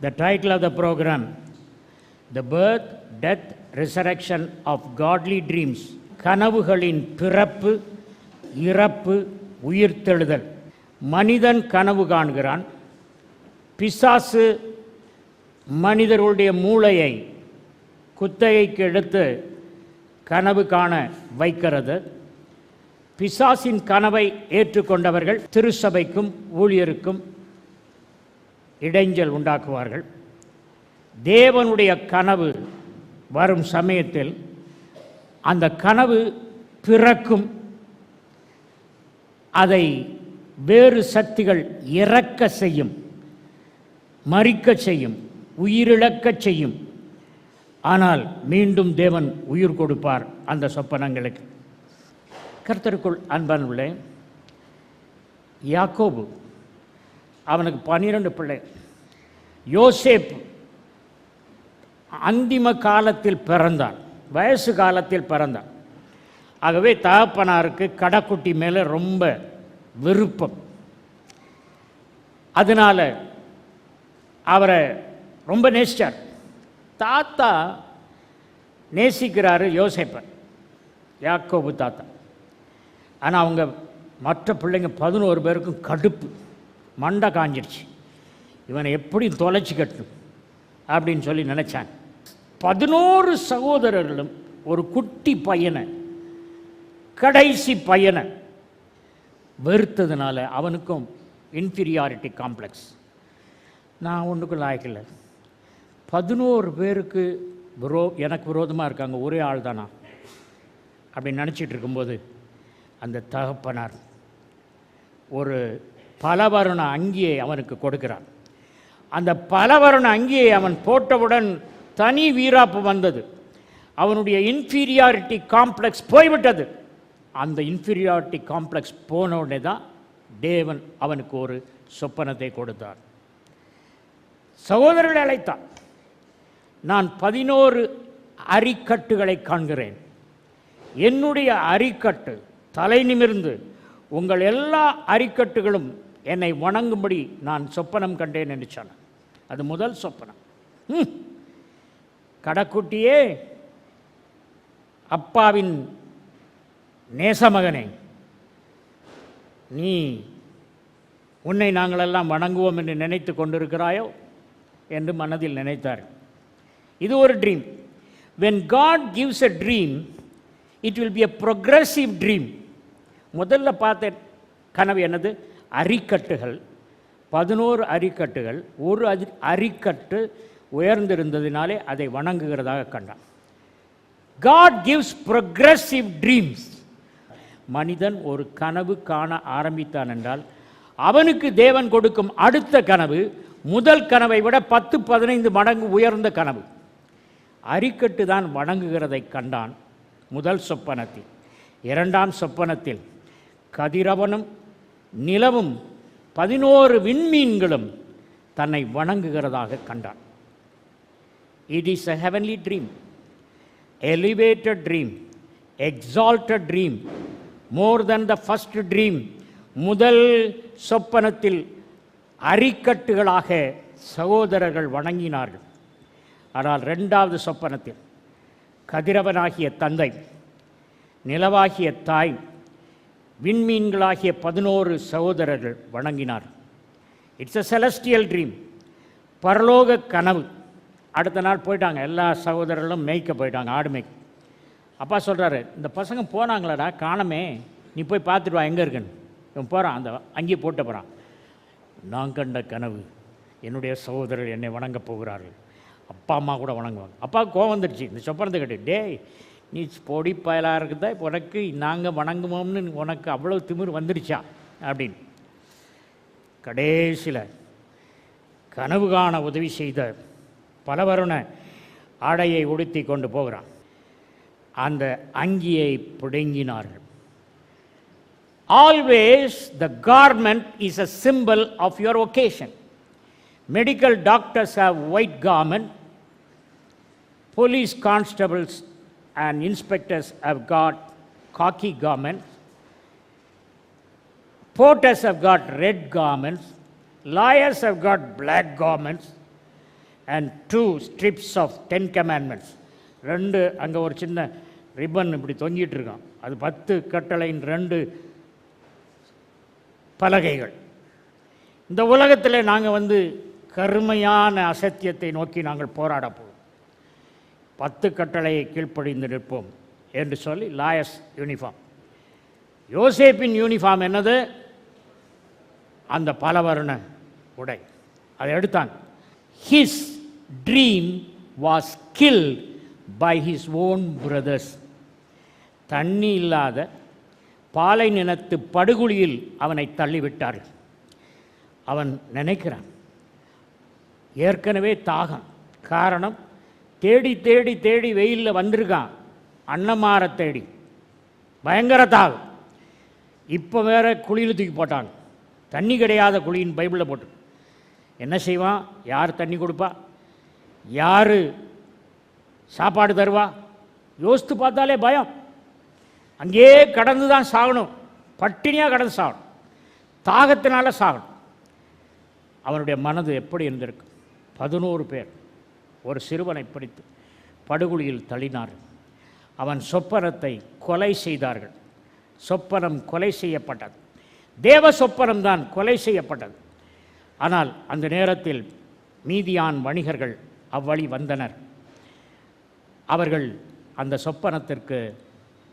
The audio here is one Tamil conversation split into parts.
The title of the program The Birth, Death, Resurrection of Godly Dreams கனவுகளின் பிறப்பு இறப்பு உயிர்த்தெழுதல் மனிதன் கனவு காண்கிறான் பிசாசு மனிதர்களுடைய மூளையை குத்தகைக்கு எடுத்து கனவு காண வைக்கிறது பிசாசின் கனவை ஏற்றுக்கொண்டவர்கள் திருச்சபைக்கும் ஊழியருக்கும் இடைஞ்சல் உண்டாக்குவார்கள். தேவனுடைய கனவு வரும் சமயத்தில் அந்த கனவு பிறக்கும். அதை வேறு சக்திகள் இறக்க செய்யும் மறிக்க செய்யும் உயிரிழக்கச் செய்யும். ஆனால் மீண்டும் தேவன் உயிர் கொடுப்பார் அந்த சொப்பனங்களுக்கு. கர்த்தருக்குள் அன்பானுள்ளே யாக்கோபு அவனுக்கு பன்னிரெண்டு பிள்ளை. யோசேப் அந்திம காலத்தில் பிறந்தான். வயசு காலத்தில் பிறந்தான். ஆகவே தகப்பனாருக்கு கடைக்குட்டி மேலே ரொம்ப விருப்பம். அதனால் அவரை ரொம்ப நேசித்தார் தாத்தா நேசிக்கிறாரு யோசேப்பர் யாக்கோபு தாத்தா. ஆனால் அவங்க மற்ற பிள்ளைங்க பதினோரு பேருக்கும் கடுப்பு. மண்டை காஞ்சிடுச்சு. இவனை எப்படி தொலைச்சிக்கட்டும் அப்படின்னு சொல்லி நினச்சான். பதினோரு சகோதரர்களும் ஒரு குட்டி பையனை கடைசி பையனை வெறுத்ததுனால அவனுக்கும் இன்ஃபீரியாரிட்டி காம்ப்ளெக்ஸ் நான் ஒன்றுக்கும் லாய்க்கல பதினோரு பேருக்கு விரோ எனக்கு விரோதமாக இருக்காங்க. ஒரே ஆள் தானா? அப்படின்னு நினச்சிட்டு இருக்கும்போது அந்த தகப்பனார் ஒரு பலவருண அங்கியை அவனுக்கு கொடுக்கிறான். அந்த பலவருண அங்கியை அவன் போட்டவுடன் தனி வீராப்பு வந்தது. அவனுடைய இன்ஃபீரியாரிட்டி காம்ப்ளெக்ஸ் போய்விட்டது. அந்த இன்ஃபீரியாரிட்டி காம்ப்ளெக்ஸ் போன உடனே தான் தேவன் அவனுக்கு ஒரு சொப்பனத்தை கொடுத்தார். சகோதரர்களை அழைத்தான். நான் பதினோரு அரிக்கட்டுகளை காண்கிறேன். என்னுடைய அரிக்கட்டு தலை நிமிர்ந்து உங்கள் எல்லா அரிக்கட்டுகளும் என்னை வணங்கும்படி நான் சொப்பனம் கண்டேன் என்று அது முதல் சொப்பனம். ம். கடைக்குட்டியே அப்பாவின் நேசமகனே நீ உன்னை நாங்களெல்லாம் வணங்குவோம் என்று நினைத்து கொண்டிருக்கிறாயோ என்று மனதில் நினைத்தார். இது ஒரு dream when God gives a dream it will be a progressive dream முதல்ல பார்த்த கனவு என்னது? அரிக்கட்டுகள் பதினோரு அரிக்கட்டுகள் ஒரு அரி அரிக்கட்டு உயர்ந்திருந்ததினாலே அதை வணங்குகிறதாக கண்டான். காட் கிவ்ஸ் ப்ரொக்ரெசிவ் ட்ரீம்ஸ் மனிதன் ஒரு கனவு காண ஆரம்பித்தான் என்றால் அவனுக்கு தேவன் கொடுக்கும் அடுத்த கனவு முதல் கனவை விட பத்து பதினைந்து மடங்கு உயர்ந்த கனவு. அரிக்கட்டு தான் வணங்குகிறதை கண்டான் முதல் சொப்பனத்தில். இரண்டாம் சொப்பனத்தில் கதிரவனும் நிலவும் பதினோரு விண்மீன்களும் தன்னை வணங்குகிறதாக கண்டான். It is a heavenly dream elevated dream exalted dream more than the first dream முதல் சொப்பனத்தில் அரிக்கட்டுகளாக சகோதரர்கள் வணங்கினார்கள். ஆனால் ரெண்டாவது சொப்பனத்தில் கதிரவனாகிய தந்தை நிலவாகிய தாய் விண்மீன்களாகிய பதினோரு சகோதரர்கள் வணங்கினார். இட்ஸ் அ செலஸ்டியல் ட்ரீம் பரலோக கனவு. அடுத்த நாள் போயிட்டாங்க. எல்லா சகோதரர்களும் மேய்க்க போயிட்டாங்க ஆடு மேய்க்க. அப்பா சொல்கிறாரு இந்த பசங்க போனாங்களாடா காணமே. நீ போய் பார்த்துட்டு வா எங்கே இருக்குன்னு. இவன் போகிறான் அந்த அங்கேயே போட்டு போகிறான் நான் கண்ட கனவு என்னுடைய சகோதரர் என்னை வணங்க போகிறார்கள். அப்பா அம்மா கூட வணங்குவாங்க. அப்பா கோவம் வந்துடுச்சு இந்த சொப்பனத்தை கட்டு டேய் நீ பொடி பயலாக இருக்குதா? உனக்கு நாங்கள் வணங்குவோம்னு உனக்கு அவ்வளோ திமிர் வந்துடுச்சா? அப்படின்னு. கடைசியில் கனவு காண உதவி செய்த பலவருண ஆடையை உடுத்தி கொண்டு போகிறான். அந்த அங்கியை பிடுங்கினார்கள். Always the garment is a simple of your occasion medical doctors have white garment police constables and inspectors have got khaki garments. Porters have got red garments. Lawyers have got black garments. And two stripes of ten commandments. ரெண்டு அங்கே ஒரு சின்ன ரிப்பன் இப்படி தொங்கிட்டு இருக்கான் அது பத்து கட்டளையின் ரெண்டு பலகைகள் இந்த உலகத்தில் நாங்கள் வந்து கருமையான அசத்தியத்தை நோக்கி நாங்கள் போராடப்போம் பத்து கட்டளையை கீழ்ப்படிந்து நிற்போம் என்று சொல்லி லாயஸ் யூனிஃபார்ம். யோசேப்பின் யூனிஃபார்ம் என்னது? அந்த பலவர்ண உடை. அதை எடுத்தான். His dream was kill by his own brothers தண்ணி இல்லாத பாலை நினத்து படுகுழியில் அவனை தள்ளிவிட்டார்கள். அவன் நினைக்கிறான் ஏற்கனவே தாகம். காரணம் தேடி தேடி தேடி வெயிலில் வந்திருக்கான். அன்னமார தேடி. பயங்கர தாகம் இப்போ வேற குழியில் தூக்கி போட்டாங்க. தண்ணி கிடையாத குழியின் பைபிளில் போட்டு என்ன செய்வான்? யார் தண்ணி கொடுப்பா? யார் சாப்பாடு தருவா? யோசித்து பார்த்தாலே பயம். அங்கேயே கடந்து தான் சாகணும். பட்டினியாக கடந்து சாகணும். தாகத்தினால சாகணும். அவனுடைய மனது எப்படி இருந்திருக்கு? பதினோரு பேர். ஒரு சிறுவனை பிடித்து படுகொலியில் தள்ளினார்கள் அவன் சொப்பனத்தை கொலை செய்தார்கள். சொப்பனம் கொலை செய்யப்பட்டது. தேவ சொப்பனம் தான் கொலை செய்யப்பட்டது. ஆனால் அந்த நேரத்தில் மீதியான் வணிகர்கள் அவ்வழி வந்தனர். அவர்கள் அந்த சொப்பனத்திற்கு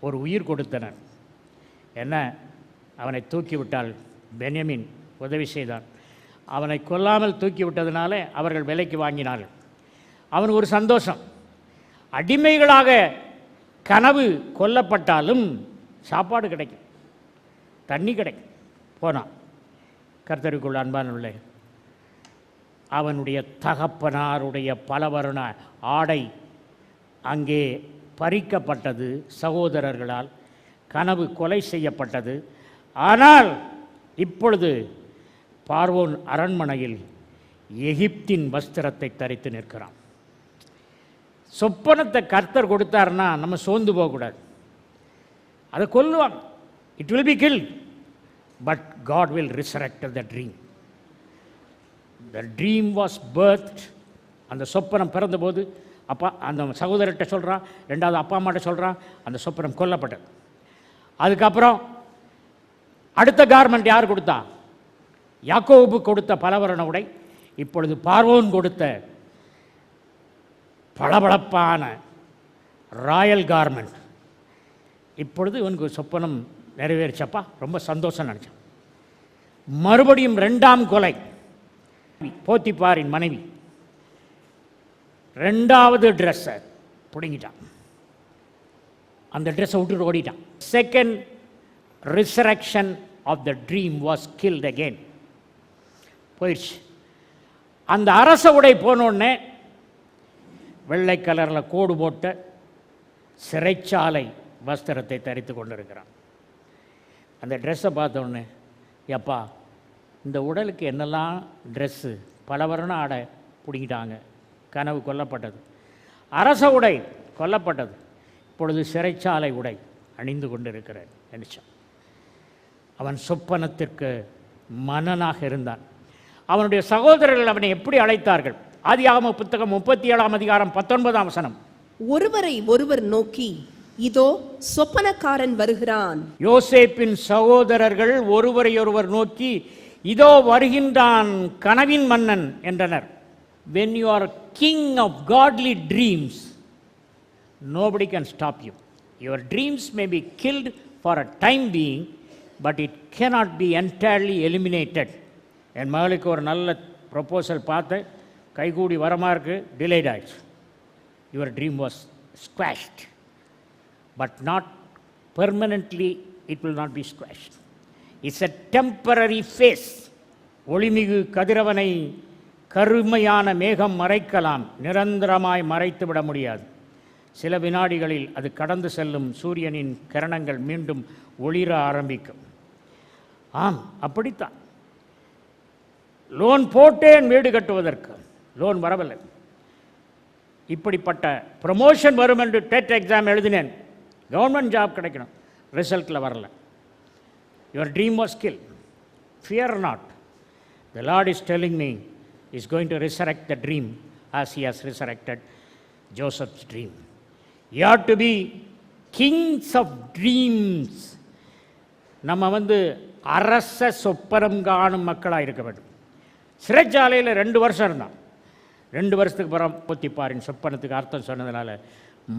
ஒரு உயிர் கொடுத்தனர். என்ன? அவனை தூக்கிவிட்டால் பென்யமின் உதவி செய்தான் அவனை கொல்லாமல் தூக்கி விட்டதினாலே அவர்கள் விலைக்கு வாங்கினார்கள். அவன் ஒரு சந்தோஷம். அடிமைகளாக கனவு கொல்லப்பட்டாலும் சாப்பாடு கிடைக்கும். தண்ணி கிடைக்கும். போனான் கர்த்தருக்குள் அன்பானுள்ளே அவனுடைய தகப்பனாருடைய பலவரண ஆடை அங்கே பறிக்கப்பட்டது சகோதரர்களால் கனவு கொலை செய்யப்பட்டது. ஆனால் இப்பொழுது பார்வோன் அரண்மனையில் எகிப்தின் வஸ்திரத்தை தரித்து நிற்கிறான். சொப்பனத்தை கர்த்தர் கொடுத்தாருன்னா நம்ம சோர்ந்து போகக்கூடாது. அதை கொல்லுவாங்க. It will be kill but God will resurrect the dream the dream was birth அந்த சொப்பனம் பிறந்தபோது அப்பா அந்த சகோதரர்கிட்ட சொல்கிறான் ரெண்டாவது அப்பா அம்மாட்ட சொல்கிறான் அந்த சொப்பனம் கொல்லப்பட்டது. அதுக்கப்புறம் அடுத்த கார்மெண்ட் யார் கொடுத்தா? யாக்கோபு கொடுத்த பலவரண உடை இப்பொழுது பார்வோன் கொடுத்த பளபளப்பான ராயல் கார்மெண்ட் இப்பொழுது இவனுக்கு சொப்பனம் நிறைவேறிச்சப்பா ரொம்ப சந்தோஷம் நினச்சான். மறுபடியும் ரெண்டாம் கொலை. போத்திப்பாரின் மனைவி. ரெண்டாவது ட்ரெஸ்ஸை பிடுங்கிட்டான். அந்த ட்ரெஸ்ஸை விட்டுட்டு ஓடிட்டான். Second resurrection of the dream was killed again போயிடுச்சு. அந்த அரச உடை போனோடனே வெள்ளை கலரில் கோடு போட்ட சிறைச்சாலை வஸ்திரத்தை தரித்து கொண்டிருக்கிறான். அந்த ட்ரெஸ்ஸை பார்த்தோன்னே எப்பா இந்த உடலுக்கு என்னெல்லாம் ட்ரெஸ்ஸு பலவரண ஆடை பிடிங்கிட்டாங்க. கனவு கொல்லப்பட்டது. அரச உடை கொல்லப்பட்டது. இப்பொழுது சிறைச்சாலை உடை அணிந்து கொண்டிருக்கிறேன் நினச்சான் அவன் சொப்பனத்திற்கு மனனாக இருந்தான். அவனுடைய சகோதரர்கள் அவனை எப்படி அழைத்தார்கள்? ஆதியாகம புத்தகம் முப்பத்தி ஏழாம் அதிகாரம் பத்தொன்பதாம் வசனம். ஒருவரை ஒருவர் நோக்கி இதோ சொப்பனக்காரன் வருகிறான். யோசேப்பின் சகோதரர்கள் ஒருவரையொருவர் நோக்கி இதோ வருகின்றான் கனவின் மன்னன் என்றனர். When you are king of godly dreams nobody can stop you. Your dreams may be killed for a time being but it cannot be entirely eliminated. என் மகளுக்கு ஒரு நல்ல ப்ரொப்போசல் பார்த்து கைகூடி வரமா இருக்கு டிலேட் ஆகிடுச்சு your dream was squashed but not permanently it will not be squashed it's a temporary phase ஒளிமிகு கதிரவனை கருமையான மேகம் மறைக்கலாம் நிரந்தரமாய் மறைத்து விட முடியாது. சில வினாடிகளில் அது கடந்து செல்லும் சூரியனின் கிரணங்கள் மீண்டும் ஒளிர ஆரம்பிக்கும். ஆம் அப்படித்தான். லோன் போட்டேன் வீடு கட்டுவதற்கு. லோன் வரவில்லை. இப்படிப்பட்ட ப்ரமோஷன் வரும் என்று டெட் எக்ஸாம் எழுதினேன். கவர்மெண்ட் ஜாப் கிடைக்கணும். ரிசல்ட்டில் வரல. Your dream was skill fear not the Lord is telling me is going to resurrect the dream as he has resurrected Joseph's dream you have to be kings of dreams நம்ம வந்து அரச சொப்பரம் காணும் மக்களாக இருக்க வேண்டும். சிறைச்சாலையில் ரெண்டு வருஷம் இருந்தான். ரெண்டு வருஷத்துக்கு அப்புறம் பொத்திப்பாரின் சொப்பனத்துக்கு அர்த்தம் சொன்னதுனால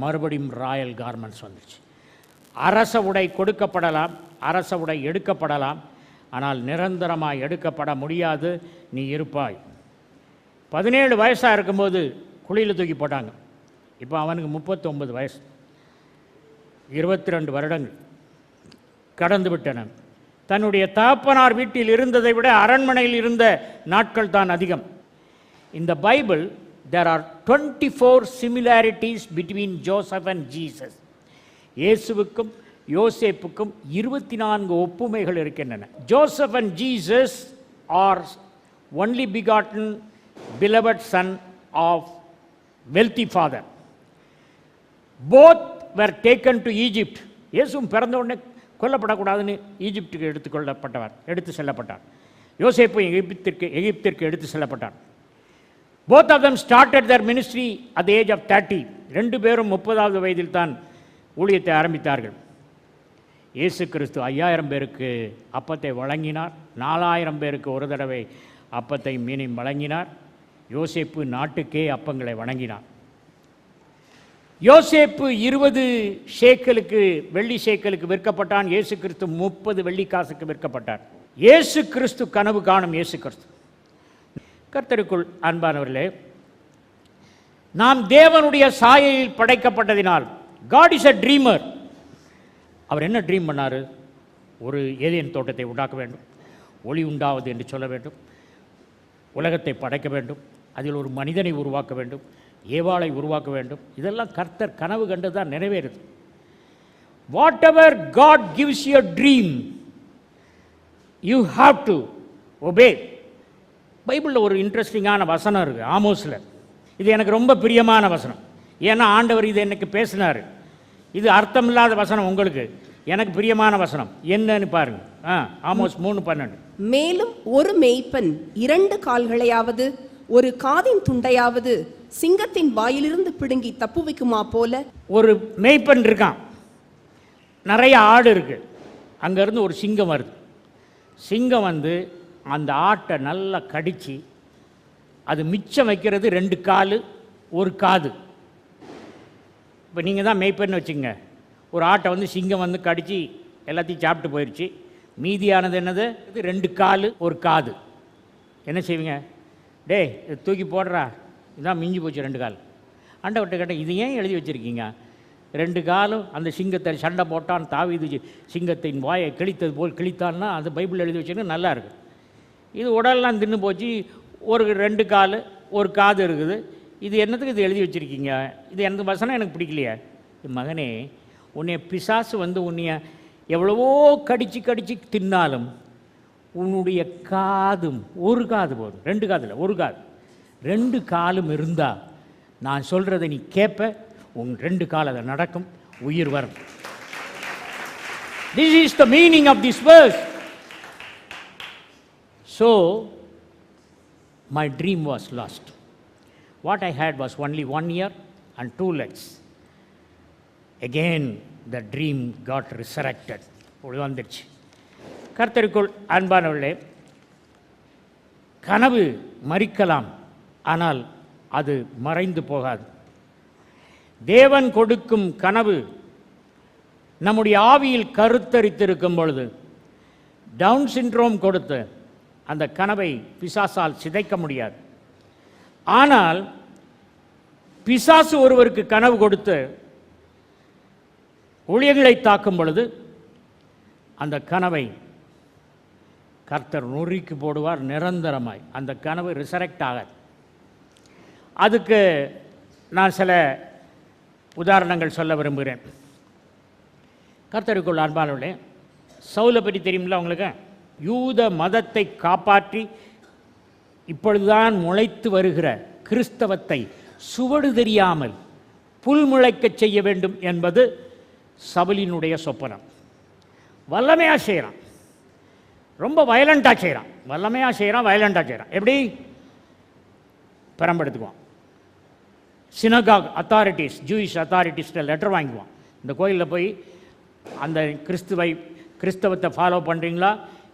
மறுபடியும் ராயல் கார்மெண்ட்ஸ் வந்துச்சு. அரச உடை கொடுக்கப்படலாம் அரச உடை எடுக்கப்படலாம் ஆனால் நிரந்தரமாக எடுக்கப்பட முடியாது நீ இருப்பாய். பதினேழு வயசாக இருக்கும்போது குழியில் தூக்கி போட்டாங்க. இப்போ அவனுக்கு முப்பத்தொம்பது வயசு. இருபத்தி ரெண்டு வருடங்கள். கடந்து விட்டன. தன்னுடைய தகப்பனார் வீட்டில் இருந்ததை விட அரண்மனையில் இருந்த நாட்கள் தான் அதிகம். இந்த Bible there are twenty four similarities between Joseph and Jesus இயேசுவுக்கும் யோசேப்புக்கும் இருபத்தி நான்கு ஒப்புமைகள் இருக்கின்றன. Joseph and Jesus are only begotten beloved son of wealthy father both were taken to Egypt இயேசுவும் பிறந்த உடனே கொல்லப்படக்கூடாதுன்னு ஈஜிப்டுக்கு எடுத்துக்கொள்ளப்பட்டவர் எடுத்து செல்லப்பட்டார். யோசேப்பு எகிப்திற்கு எகிப்திற்கு எடுத்து செல்லப்பட்டார். Both of them started their ministry at age of thirty ரெண்டு பேரும் முப்பதாவது வயதில் தான் ஊழியத்தை ஆரம்பித்தார்கள். இயேசு கிறிஸ்து ஐயாயிரம் பேருக்கு அப்பத்தை வழங்கினார். நாலாயிரம் பேருக்கு ஒரு தடவை அப்பத்தை மீனையும் வழங்கினார். யோசேப்பு நாட்டுக்கே அப்பங்களை வழங்கினார் யோசேப்பு இருபது ஷேக்கலுக்கு வெள்ளி ஷேக்கலுக்கு விற்கப்பட்டான். இயேசு கிறிஸ்து முப்பது வெள்ளி காசுக்கு விற்கப்பட்டார். இயேசு கிறிஸ்து கனவு காணும் இயேசு கிறிஸ்து. கர்த்தருக்குள் அன்பானவர்களே நாம் தேவனுடைய சாயலில் படைக்கப்பட்டதினால் காட் இஸ் அ ட்ரீமர் அவர் என்ன ட்ரீம் பண்ணார்? ஒரு ஏதேன் தோட்டத்தை உண்டாக்க வேண்டும் ஒளி உண்டாவது என்று சொல்ல வேண்டும் உலகத்தை படைக்க வேண்டும் அதில் ஒரு மனிதனை உருவாக்க வேண்டும் ஏவாளை உருவாக்க வேண்டும். இதெல்லாம் கர்த்தர் கனவு கண்டு தான் நிறைவேறுது. Whatever God gives you dream you have to obey பைபிளில் ஒரு இன்ட்ரெஸ்டிங்கான வசனம் இருக்குது ஆமோஸில். இது எனக்கு ரொம்ப பிரியமான வசனம். ஏன்னா ஆண்டவர் இது எனக்கு பேசினார். இது அர்த்தமில்லாத வசனம் உங்களுக்கு. எனக்கு பிரியமான வசனம். என்னன்னு பாருங்க. ஆ ஆமோஸ் மூணு பன்னெண்டு. மேலும் ஒரு மேய்ப்பன் இரண்டு கால்களையாவது ஒரு காதின் துண்டையாவது சிங்கத்தின் வாயிலிருந்து பிடுங்கி தப்புவிக்குமா போல? ஒரு மேய்ப்பன் இருக்கான். நிறைய ஆடு இருக்குது அங்கேருந்து ஒரு சிங்கம் வருது. சிங்கம் வந்து அந்த ஆட்டை நல்லா கடித்து அது மிச்சம் வைக்கிறது ரெண்டு கால் ஒரு காது. இப்போ நீங்கள் தான் மேய்ப்பன்னு வச்சுங்க ஒரு ஆட்டை வந்து சிங்கம் வந்து கடித்து எல்லாத்தையும் சாப்பிட்டு போயிடுச்சு மீதியானது என்னது? இது ரெண்டு கால் ஒரு காது. என்ன செய்வீங்க? டேய் இது தூக்கி போடுறா. இதான் மிஞ்சி போச்சு ரெண்டு கால். ஆண்டவர்கிட்ட கேட்டேன் இது ஏன் எழுதி வச்சுருக்கீங்க? ரெண்டு காலும் அந்த சிங்கத்தை சண்டை போட்டான் தாவிது சிங்கத்தின் வாயை கிழித்தது போல் கிழித்தான்னா அந்த பைபிள் எழுதி வச்சுருக்க நல்லா இருக்குது இது உடல்லாம் தின்னு போச்சு. ஒரு ரெண்டு கால் ஒரு காது இருக்குது. இது என்னத்துக்கு இது எழுதி வச்சுருக்கீங்க? இது எந்த வசனம் எனக்கு பிடிக்கலையே. மகனே உன்னைய பிசாசு வந்து உன்னைய எவ்வளவோ கடிச்சு கடிச்சு தின்னாலும் உன்னுடைய காதும் ஒரு காது போதும். ரெண்டு காதில் ஒரு காது. ரெண்டு காலும் இருந்தால் நான் சொல்கிறத நீ கேட்ப உன் ரெண்டு கால் அதை நடக்கும் உயிர் வரும். This is the meaning of this verse so my dream was lost what I had was only one year and two legs again the dream God resurrected இப்படி வந்துடுச்சு. கர்த்தருக்குள் அன்பானவர்களே கனவு மறிக்கலாம் ஆனால் அது மறைந்து போகாது. தேவன் கொடுக்கும் கனவு நம்முடைய ஆவியில் கருத்தரித்திருக்கும் பொழுது டவுன் சிண்ட்ரோம் கொடுத்து அந்த கனவை பிசாசால் சிதைக்க முடியாது. ஆனால் பிசாசு ஒருவருக்கு கனவு கொடுத்து ஊழியர்களை தாக்கும் பொழுது அந்த கனவை கர்த்தர் நொறுக்கி போடுவார் நிரந்தரமாய். அந்த கனவு ரிசரெக்ட் ஆகாது. அதுக்கு நான் சில உதாரணங்கள் சொல்ல விரும்புகிறேன். கர்த்தருக்குள் அன்பானவர்களே சவுலை பற்றி தெரியுமில்ல உங்களுக்கு? யூத மதத்தை காப்பாற்றி இப்பொழுதுதான் முளைத்து வருகிற கிறிஸ்தவத்தை சுவடு தெரியாமல் புல் முளைக்கச் செய்ய வேண்டும் என்பது சபலினுடைய சொப்பனம். வல்லமையாக செய்கிறான் ரொம்ப வயலண்ட்டாக செய்கிறான் வல்லமையாக செய்கிறான் வயலண்ட்டாக செய்கிறான் எப்படி? பெரம்பெடுத்துக்குவான். சினகாக் அத்தாரிட்டிஸ் ஜூயிஷ் அத்தாரிட்டிஸ்ட்ட லெட்டர் வாங்குவான் இந்த கோயிலில் போய் அந்த கிறிஸ்துவை கிறிஸ்தவத்தை ஃபாலோ பண்ணுறீங்களா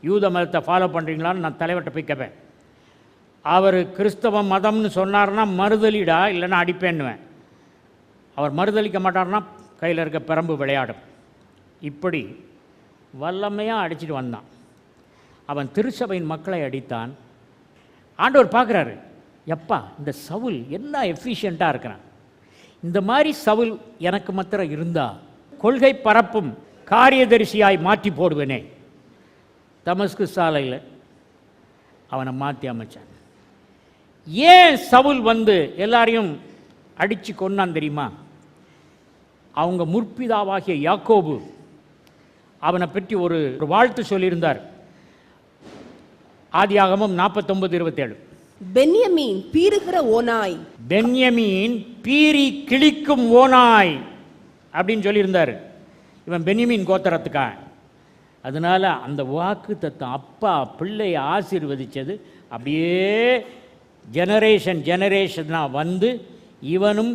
யூத மதத்தை ஃபாலோ பண்ணுறீங்களான்னு நான் தலைவர்கிட்ட போய் கேட்பேன் அவர் கிறிஸ்தவ மதம்னு சொன்னார்னா மறுதலிடா இல்லைன்னா அடிப்பேன்னுவேன். அவர் மறுதளிக்க மாட்டார்னா கையில் இருக்க பிரம்பு விளையாடும். இப்படி வல்லமையாக அடிச்சிட்டு வந்தான். அவன் திருச்சபையின் மக்களை அடித்தான். ஆண்டவர் பார்க்குறாரு எப்பா இந்த சவுல் என்ன எஃபிஷியண்ட்டாக இருக்கிறான்? இந்த மாதிரி சவுல் எனக்கு மாத்திரம் இருந்தால் கொள்கை பரப்பும் காரியதரிசியாய் மாற்றி போடுவேனே. தமஸ்கு சாலையில் அவனை மாற்றி அமைச்சான். ஏன் சவுல் வந்து எல்லாரையும் அடித்து கொன்னான் தெரியுமா? அவங்க முற்பிதாவாகிய யாக்கோபு அவனை பற்றி ஒரு வாழ்த்து சொல்லியிருந்தார். ஆதியாகமம் நாற்பத்தொம்பது இருபத்தேழு. பென்யமீன் பீறுகிற ஓனாய் பென்யமீன் பீறி கிழிக்கும் ஓனாய் அப்படின்னு சொல்லியிருந்தார். இவன் பென்யமீன் கோத்திரத்துக்கா அதனால் அந்த வாக்கு தத்தம் அப்பா பிள்ளையை ஆசீர்வதிச்சது. அப்படியே ஜெனரேஷன் ஜெனரேஷனாக வந்து இவனும்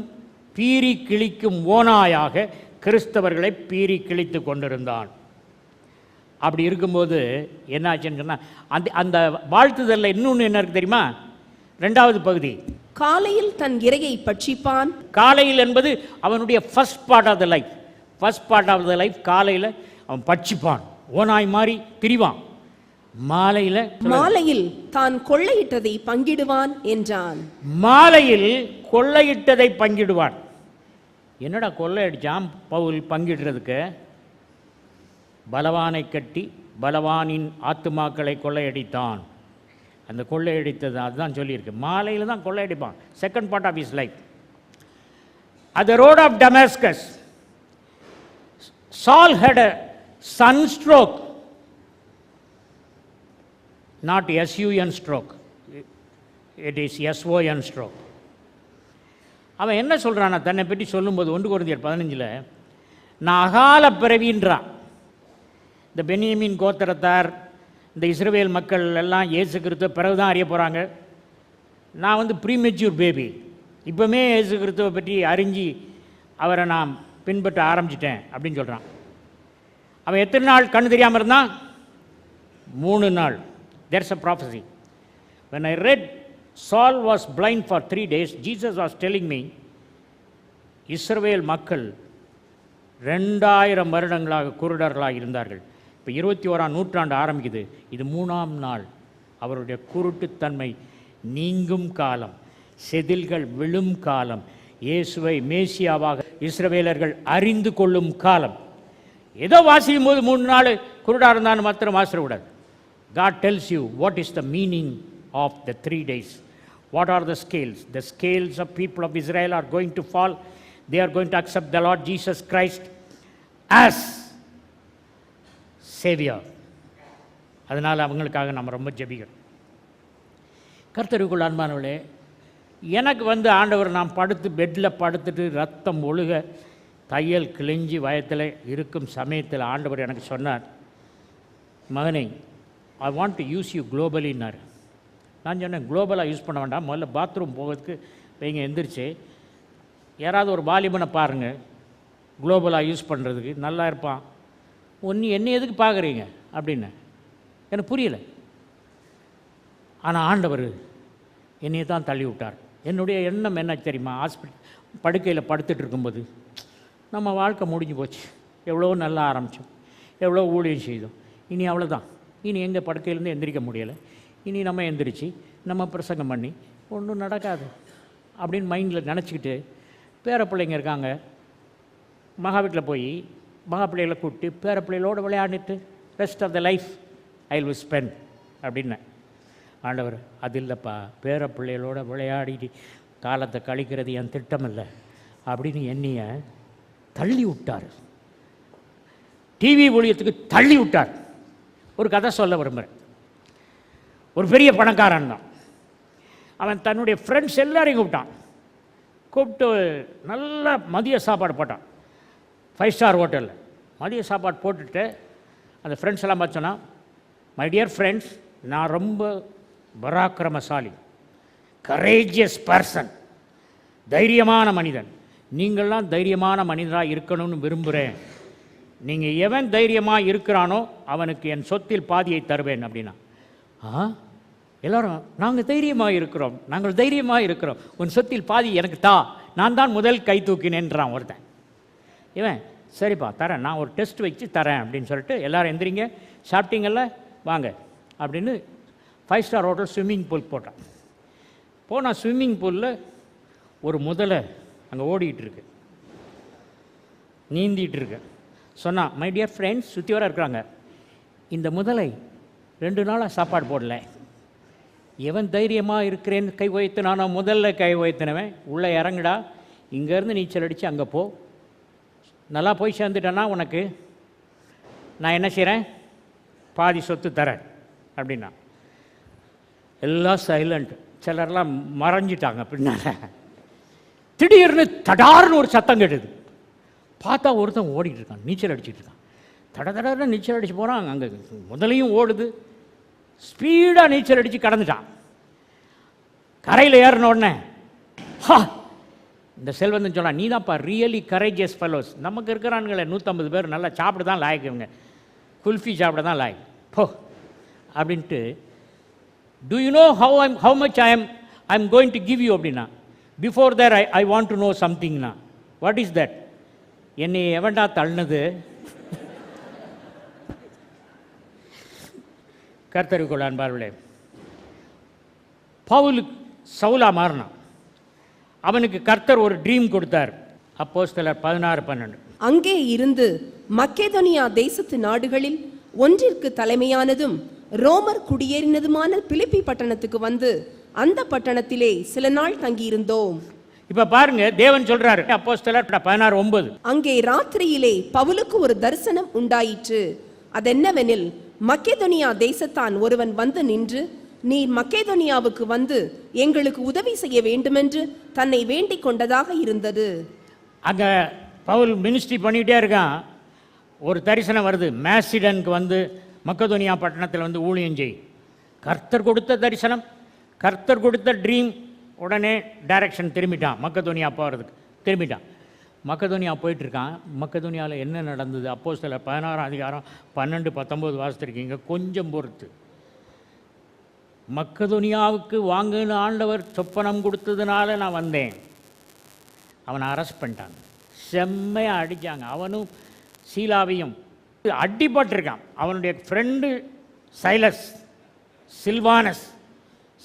பீறி கிழிக்கும் ஓனாயாக கிறிஸ்தவர்களை பீறி கிழித்து கொண்டிருந்தான். அப்படி இருக்கும்போது என்னாச்சுன்னு சொன்னால் அந்த அந்த வாழ்த்துதலில் இன்னொன்று என்ன இருக்கு தெரியுமா? ரெண்டாவது பகுதி. காலையில் தன் இரையை பட்சிப்பான். காலையில் என்பது அவனுடைய first part of the life first part of the life காலையில் அவன் பட்சிப்பான். ஓனாய் மாதிரி திரிவான் மாலையில் மாலையில் தான் கொள்ளையிட்டதை பங்கிடுவான் என்றான். மாலையில் கொள்ளையிட்டதை பங்கிடுவான். என்னடா கொள்ளையடிச்சான் பவுல் பங்கிடுறதுக்கு? பலவானை கட்டி பலவானின் ஆத்துமாக்களை கொள்ளையடித்தான். அந்த கொள்ளையடித்தது அதுதான் சொல்லியிருக்கு. மாலையில் தான் கொள்ளையடிப்பான். Second part of his life road of Damascus, Saul had a sunstroke, not S-U-N stroke. It is S-O-N stroke. அவன் என்ன சொல்கிறான் தன்னை பற்றி சொல்லும்போது ஒன்று குறைந்தியர் பதினஞ்சில் நான் அகால பிறவின்றான். இந்த பெனியமின் கோத்திரத்தார் இந்த இஸ்ரவேல் மக்கள் எல்லாம் ஏசு கிறிஸ்துவ பிறகு தான் அறிய போகிறாங்க நான் வந்து ப்ரீமெச்சூர் பேபி இப்போமே ஏசு கிறிஸ்துவை பற்றி அறிஞ்சு அவரை நான் பின்பற்ற ஆரம்பிச்சிட்டேன் அப்படின்னு சொல்கிறான் அவன் எத்தனை நாள் கண்ணு தெரியாமல் இருந்தான்? மூணு நாள். There's a prophecy when I read Saul was blind for three days Jesus was telling me இஸ்ரவேல் மக்கள் ரெண்டாயிரம் வருடங்களாக குருடர்களாக இருந்தார்கள். இப்போ இருபத்தி ஓராம் நூற்றாண்டு ஆரம்பிக்குது. இது மூணாம் நாள். அவருடைய குருட்டுத்தன்மை நீங்கும் காலம். செதில்கள் விழும் காலம். இயேசுவை மேசியாவாக இஸ்ரவேலர்கள் அறிந்து கொள்ளும் காலம். ஏதோ வாசிக்கும் போது மூணு நாள் குருடாக இருந்தான்னு மாத்திரம் வாசிடக்கூடாது God tells you what is the meaning of the three days what are the scales the scales of people of Israel are going to fall they are going to accept the Lord Jesus Christ as saviour அதனால் அவங்களுக்காக நம்ம ரொம்ப ஜபிக்கணும் கர்த்தருக்குள் அன்பானவளே எனக்கு வந்து ஆண்டவர் நான் படுத்து பெட்டில் படுத்துட்டு ரத்தம் ஒழுக தையல் கிழிஞ்சி வயத்தில் இருக்கும் சமயத்தில் ஆண்டவர் எனக்கு சொன்னார் மகனை I want to use you குளோபலின்னார் நான் சொன்னேன் குளோபலாக யூஸ் பண்ண வேண்டாம். முதல்ல பாத்ரூம் போகிறதுக்கு நீங்கள் எந்திரிச்சு யாராவது ஒரு வாலிபனை பாருங்கள் குளோபலாக யூஸ் பண்ணுறதுக்கு நல்லா இருப்பான். ஒன்று என்ன எதுக்கு பார்க்குறீங்க? அப்படின்னு. எனக்கு புரியல. ஆனால் ஆண்டவர் என்னையை தான் தள்ளி விட்டார். என்னுடைய எண்ணம் என்ன தெரியுமா? ஹாஸ்பிட்டல் படுக்கையில் படுத்துட்டு இருக்கும்போது நம்ம வாழ்க்கை முடிஞ்சு போச்சு. எவ்வளோ நல்லா ஆரம்பித்தோம் எவ்வளோ ஊழியம் செய்தோம். இனி அவ்வளோதான் இனி எங்கள் படுக்கையிலேருந்து எந்திரிக்க முடியலை. இனி நம்ம எந்திரிச்சு நம்ம பிரசங்கம் பண்ணி ஒன்றும் நடக்காது அப்படின்னு மைண்டில் நினச்சிக்கிட்டு பேர பிள்ளைங்க இருக்காங்க. மகா வீட்டில் போய் மகா பிள்ளைகளை கூப்பிட்டு பேர பிள்ளைகளோடு விளையாடிட்டு rest of the life I will spend அப்படின்னேன். ஆண்டவர் அது இல்லைப்பா. பேர பிள்ளைகளோட விளையாடி காலத்தை கழிக்கிறது என் திட்டம் இல்லை அப்படின்னு எண்ணியை தள்ளி விட்டார் டிவி ஊழியத்துக்கு தள்ளி விட்டார் ஒரு கதை சொல்ல விரும்புகிறேன் ஒரு பெரிய பணக்காரன் தான். அவன் தன்னுடைய ஃப்ரெண்ட்ஸ் எல்லாரையும் கூப்பிட்டான். கூப்பிட்டு நல்ல மதிய சாப்பாடு போட்டான். ஃபைவ் ஸ்டார் ஹோட்டலில் மதிய சாப்பாடு போட்டுட்டு அந்த ஃப்ரெண்ட்ஸ் எல்லாம் பார்த்தோன்னா மை டியர் ஃப்ரெண்ட்ஸ் நான் ரொம்ப பராக்கிரமசாலி. கரேஜியஸ் பர்சன் தைரியமான மனிதன். நீங்கள்லாம் தைரியமான மனிதராக இருக்கணும்னு விரும்புகிறேன் நீங்கள் எவன் தைரியமாக இருக்கிறானோ அவனுக்கு என் சொத்தில் பாதியை தருவேன் அப்படின்னா. ஆ? எல்லாரும் நாங்கள் தைரியமாக இருக்கிறோம். நாங்கள் தைரியமாக இருக்கிறோம். உன் சொத்தில் பாதி எனக்கு தா. நான் தான் முதல் கை தூக்கினேன்றான் ஒருத்தன். இவன் சரிப்பா தரேன். நான் ஒரு டெஸ்ட் வச்சு தரேன் அப்படின்னு சொல்லிட்டு எல்லோரும் எந்திரிங்க. சாப்பிட்டீங்கல்ல? வாங்க. அப்படின்னு five star hotel swimming pool போட்டான். போனால் ஸ்விம்மிங் பூலில் ஒரு முதலை அங்கே ஓடிக்கிட்டுருக்கு. இருக்கு நீந்திட்டு இருக்கு மை டியர் ஃப்ரெண்ட்ஸ் சுற்றி வர இருக்கிறாங்க. இந்த முதலை ரெண்டு நாளாக சாப்பாடு போடல. எவன் தைரியமாக இருக்கிறேன்னு கை உயர்த்து நான் முதல்ல கை உயர்த்தினவன் உள்ளே இறங்குடா. இங்கேருந்து நீச்சல் அடித்து அங்கே போ. நல்லா போய் சேர்ந்துட்டேன்னா உனக்கு நான் என்ன செய்கிறேன் பாதி சொத்து தரேன் அப்படின்னா. எல்லாம் சைலண்ட் சிலர்லாம் மறைஞ்சிட்டாங்க பின்னால். திடீர்னு தடார்னு ஒரு சத்தம் கேட்டுது. பார்த்தா ஒருத்தன் ஓடிட்டு இருக்கான் நீச்சல் அடிச்சுட்டு இருக்கான். தட தடன்னு நீச்சல் அடிச்சு போகிறான் அங்கே முதலையும் ஓடுது. ஸ்பீடாக நீச்சல் அடித்து கடந்துட்டான். கரையில் ஏறின உடனே ஹா! இந்த செல்வந்தன் சொன்னால் நீ தான்ப்பா ரியலி கரேஜியஸ் ஃபெலோஸ் நமக்கு இருக்கிறானுங்களே நூற்றம்பது பேர் நல்லா சாப்பிட தான் லாயக்குங்க குல்ஃபி சாப்பிட தான் லாயக் போ அப்படின்ட்டு do you know how I'm how much I am I am going to give you அப்படின்னா before there I I want to know சம்திங்னா what is that என்னை எவன்டா தள்ளினது? கர்த்தருக்குள்ள அன்பார்களே பவுலுக்கு சவுலா மாறினான். அவனுக்கு கர்த்தர் ஒரு ட்ரீம் கொடுத்தார். அப்போ சிலர் பதினாறு பன்னெண்டு. அங்கே இருந்து மக்கேதோனியா தேசத்து நாடுகளில் ஒன்றிற்கு தலைமையானதும் ரோமர் குடியேறினதுமான பிலிப்பி பட்டணத்துக்கு வந்து அந்த பட்டணத்திலே சில நாள் தங்கியிருந்தோம். இப்போ பாருங்க தேவன் சொல்றாரு அப்போ சிலர் பதினாறு ஒன்பது. அங்கே ராத்திரியிலே பவுலுக்கு ஒரு தரிசனம் உண்டாயிற்று. அதென்னவெனில் மக்கேதோனியா தேசத்தான் ஒருவன் வந்து நின்று நீர் மக்கேதோனியாவுக்கு வந்து எங்களுக்கு உதவி செய்ய வேண்டுமென்று தன்னை வேண்டிக் கொண்டதாக இருந்தது. அங்கே பவுல் மினிஸ்ட்ரி பண்ணிகிட்டே இருக்கான். ஒரு தரிசனம் வருது மேசிடனுக்கு வந்து மக்கதோனியா பட்டணத்தில் வந்து ஊழியம் செய். கர்த்தர் கொடுத்த தரிசனம். கர்த்தர் கொடுத்த ட்ரீம் உடனே டைரக்ஷன் திரும்பிட்டான். மக்கதோனியா போகிறதுக்கு திரும்பிட்டான். மக்கதோனியா போயிட்டுருக்கான். மக்கதோனியாவில் என்ன நடந்தது? அப்போ சில பதினாறாம் அதிகாரம் பன்னெண்டு பத்தொம்போது வாசித்திருக்கீங்க. கொஞ்சம் பொறுத்து. மக்கதோனியாவுக்கு வாங்குன்னு ஆண்டவர் சொப்பனம் கொடுத்ததுனால நான் வந்தேன். அவனை அரெஸ்ட் பண்ணிட்டாங்க செம்மையாக அடித்தாங்க அவனும் சீலாவையும் அடிபட்டிருக்கான். அவனுடைய friend Silas Silvanus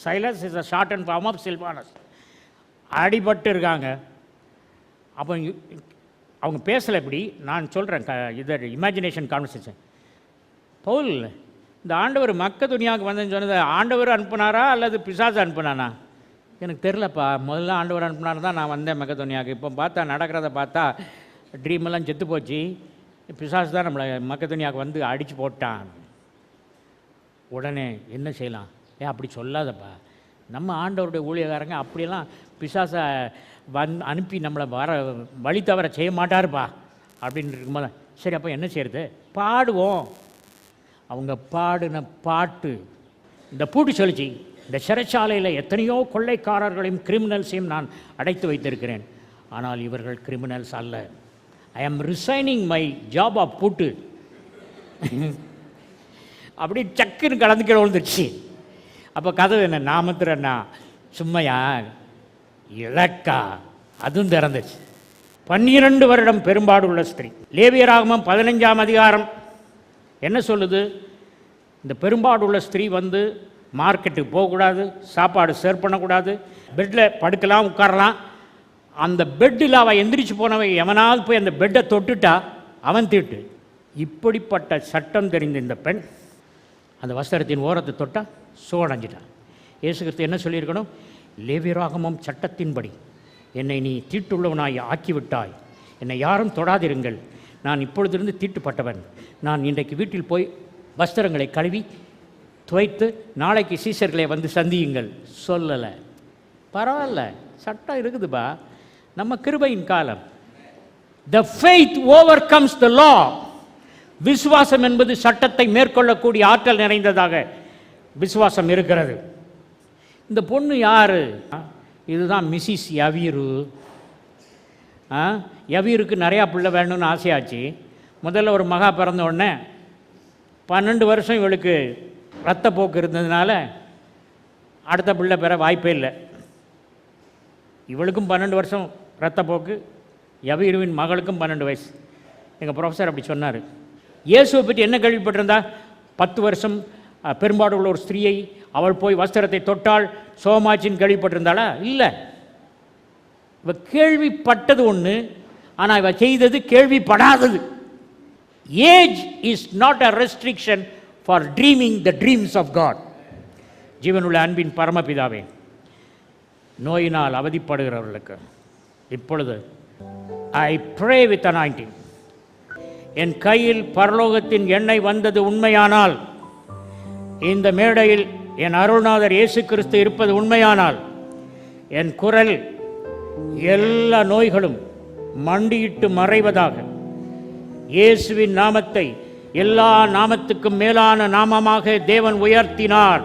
Silas is a shortened form of Silvanus அடிபட்டு இருக்காங்க. அப்போ அவங்க பேசலை இப்படி நான் சொல்கிறேன் க இது இமேஜினேஷன் கான்வர்சேஷன் பவுல் இந்த ஆண்டவர் மக்க துணியாவுக்கு வந்தேன்னு சொன்னது ஆண்டவர் அனுப்புனாரா அல்லது பிசாசு அனுப்புனானா? எனக்கு தெரிலப்பா முதல்ல ஆண்டவர் அனுப்புனார் தான் நான் வந்தேன் மக்க துணியாவுக்கு. இப்போ பார்த்தா நடக்கிறத பார்த்தா ட்ரீம் எல்லாம் செத்து போச்சு. பிசாசு தான் நம்மளை மக்க துணியாவுக்கு வந்து அடித்து போட்டான். உடனே என்ன செய்யலாம்? ஏன் அப்படி சொல்லாதப்பா. நம்ம ஆண்டவருடைய ஊழியக்காரங்க அப்படியெல்லாம் பிசாசை வந் அனுப்பி நம்மளை வர வழி தவற செய்ய மாட்டார்ப்பா. அப்படின்னு இருக்கும்போது சரி அப்போ என்ன செய்யறது? பாடுவோம். அவங்க பாடின பாட்டு இந்த பூட்டு சொல்லிச்சு இந்த சிறைச்சாலையில் எத்தனையோ கொள்ளைக்காரர்களையும் கிரிமினல்ஸையும் நான் அடைத்து வைத்திருக்கிறேன். ஆனால் இவர்கள் கிரிமினல்ஸ் அல்ல. ஐ ஆம் ரிசைனிங் மை ஜாப் ஆஃப் பூட்டு. அப்படி சக்குன்னு கலந்து கீழே விழுந்துருச்சு. அப்போ கதவு என்ன? நாமத்திரண்ணா சும்மையா? இலக்கா. அதுவும் திறந்துச்சு. பன்னிரண்டு வருடம் பெரும்பாடு உள்ள ஸ்திரீ. லேவியராகமம் பதினஞ்சாம் அதிகாரம். என்ன சொல்லுது? இந்த பெரும்பாடு உள்ள ஸ்திரீ வந்து மார்க்கெட்டுக்கு போகக்கூடாது சாப்பாடு சேர் பண்ணக்கூடாது பெட்டில் படுக்கலாம் உட்காரலாம். அந்த பெட்டில் அவள் எந்திரிச்சு போனவன் எவனாவது போய் அந்த பெட்டை தொட்டுட்டா அவன் தீட்டு. இப்படிப்பட்ட சட்டம் தெரிந்த இந்த பெண் அந்த வஸ்திரத்தின் ஓரத்தை தொட்டால் சோடைஞ்சிட்டான். இயேசு கிறிஸ்து என்ன சொல்லியிருக்கணும்? லேவியராகமம் சட்டத்தின்படி என்னை நீ தீட்டுள்ளவனாய் ஆக்கிவிட்டாய். என்னை யாரும் தொடாதிருங்கள். நான் இப்பொழுதிருந்து தீட்டுப்பட்டவன். நான் இன்றைக்கு வீட்டில் போய் வஸ்திரங்களை கழுவி துவைத்து நாளைக்கு சீசர்களை வந்து சந்தியுங்கள். சொல்லலை. பரவாயில்ல. சட்டம் இருக்குதுப்பா. நம்ம கிருபையின் காலம். The faith overcomes the law விசுவாசம் என்பது சட்டத்தை மேற்கொள்ளக்கூடிய ஆற்றல் நிறைந்ததாக விசுவாசம் இருக்கிறது. இந்த பொண்ணு யார்? இதுதான் மிஸ்ஸிஸ் யவீரு. ஆ யவீருக்கு நிறையா பிள்ளை வேணும்னு ஆசையாச்சு. முதல்ல ஒரு மகா பிறந்த உடனே பன்னெண்டு வருஷம் இவளுக்கு ரத்தப்போக்கு இருந்ததுனால அடுத்த பிள்ளை பெற வாய்ப்பே இல்லை. இவளுக்கும் பன்னெண்டு வருஷம் ரத்தப்போக்கு யவீருவின் மகளுக்கும் பன்னெண்டு வயசு. எங்கள் ப்ரொஃபஸர் அப்படி சொன்னார். இயேசுவை பற்றி என்ன கேள்விப்பட்டிருந்தா? பத்து வருஷம் அஹ், பெரும்பாடு உள்ள ஒரு ஸ்திரீயை அவள் போய் வஸ்திரத்தை தொட்டால் சோமாச்சின்னு கேள்விப்பட்டிருந்தாளா இல்லை. இவ கேள்விப்பட்டது ஒன்று ஆனால் இவ செய்தது கேள்விப்படாதது. Age is not a restriction for dreaming the dreams of God ஜீவனுள்ள அன்பின் பரமபிதாவே நோயினால் அவதிப்படுகிறவர்களுக்கு இப்பொழுது ஐ ப்ரே வித் அனாயிண்டிங் என் கையில் பரலோகத்தின் எண்ணெய் வந்தது உண்மையானால் இந்த மேடையில் என் அருள்நாதர் இயேசு கிறிஸ்து இருப்பது உண்மையானால் என் குரல் எல்லா நோய்களும் மண்டியிட்டு மறைவதாக. இயேசுவின் நாமத்தை எல்லா நாமத்துக்கும் மேலான நாமமாக தேவன் உயர்த்தினார்.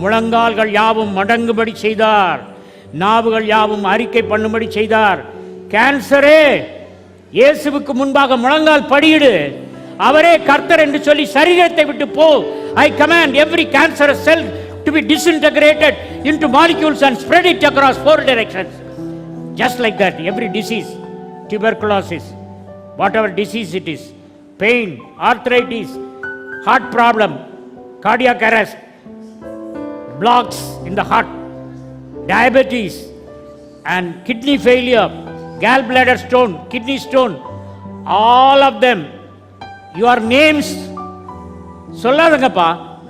முழங்கால்கள் யாவும் மடங்குபடி செய்தார். நாவுகள் யாவும் அறிக்கை பண்ணும்படி செய்தார். கேன்சரே இயேசுவுக்கு முன்பாக முழங்கால் படியிடு. அவரே கர்த்தர் என்று சொல்லி சரீரத்தை விட்டு போ I command every cancer cell to be disintegrated into molecules and spread it across four directions just like that every disease tuberculosis whatever disease it is pain arthritis heart problem cardiac arrest blocks in the heart diabetes and kidney failure gallbladder stone kidney stone all of them your names சொல்லாதங்கப்பா.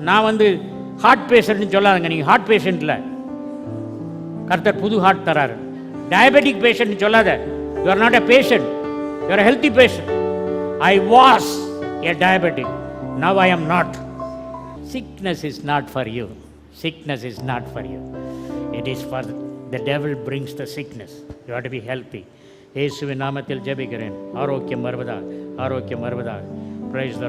நான் வந்து ஹார்ட் பேஷண்ட்னு சொல்லாதங்க. நீங்கள் ஹார்ட் பேஷண்ட்டில் கர்த்தர் புது ஹார்ட் தராரு. டயபெட்டிக் பேஷண்ட் சொல்லாத. You are not a patient you are healthy patient I was a diabetic now I am not sickness is not for you sickness is not for you it is for the devil brings the sickness you had to be healthy இயேசுவின் நாமத்தில் ஜெபிக்கிறேன். ஆரோக்கியம் வருவதாக. ஆரோக்கியம் வருவதாக. Praise the